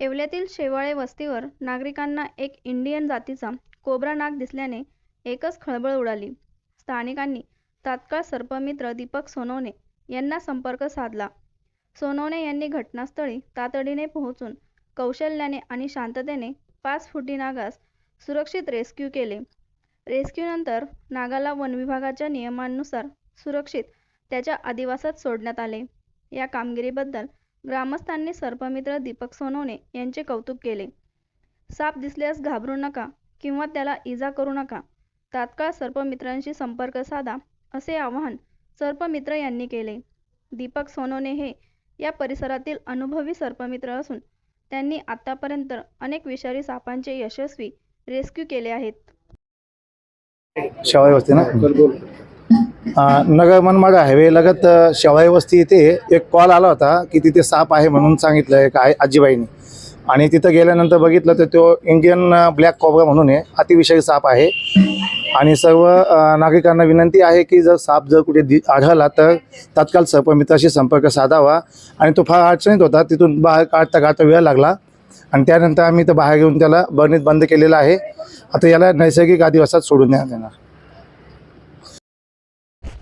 येवल्यातील शेवाळे वस्तीवर नागरिकांना एक इंडियन जातीचा कोब्रा नाग दिसल्याने एकच खळबळ उडाली. स्थानिकांनी तात्काळ सर्पमित्र दीपक सोनवणे यांना संपर्क साधला. सोनवणे यांनी घटनास्थळी तातडीने पोहोचून कौशल्याने आणि शांततेने पाच फुटी नागास सुरक्षित रेस्क्यू केले. रेस्क्यूनंतर नागाला वनविभागाच्या नियमांनुसार सुरक्षित त्याच्या अधिवासात सोडण्यात आले. या कामगिरीबद्दल ग्रामस्थांनी सर्पमित्र दीपक सोनवणे यांचे कौतुक केले. साप दिसल्यास घाबरू नका किंवा त्याला इजा करू नका. तात्काळ सर्पमित्रांशी संपर्क साधा असे आवाहन सर्पमित्र यांनी केले. दीपक सोनवणे हे या परिसरातील अनुभवी सर्पमित्र असून त्यांनी आतापर्यंत अनेक विषारी सापांचे यशस्वी रेस्क्यू केले आहेत. ना? नगर मनमाड हायवे लगत शेवाई वस्ती इथे एक कॉल आला होता की तिथे साप आहे म्हणून सांगितलं एक आई आजीबाईने. आणि तिथं गेल्यानंतर बघितलं तर तो इंडियन ब्लॅक कॉबरा म्हणून आहे अतिविषयी साप आहे. आणि सर्व नागरिकांना विनंती आहे की जर साप जर कुठे दि आढळला तर तात्काळ सर्पमित्राशी संपर्क साधावा. आणि तो फार अडचणीत होता तिथून बाहेर काढता काढता वेळ लागला. आणि त्यानंतर आम्ही तर बाहेर घेऊन त्याला बर्नीत बंद केलेलं आहे. आता याला नैसर्गिक आदिवासात सोडून देण्यात येणार.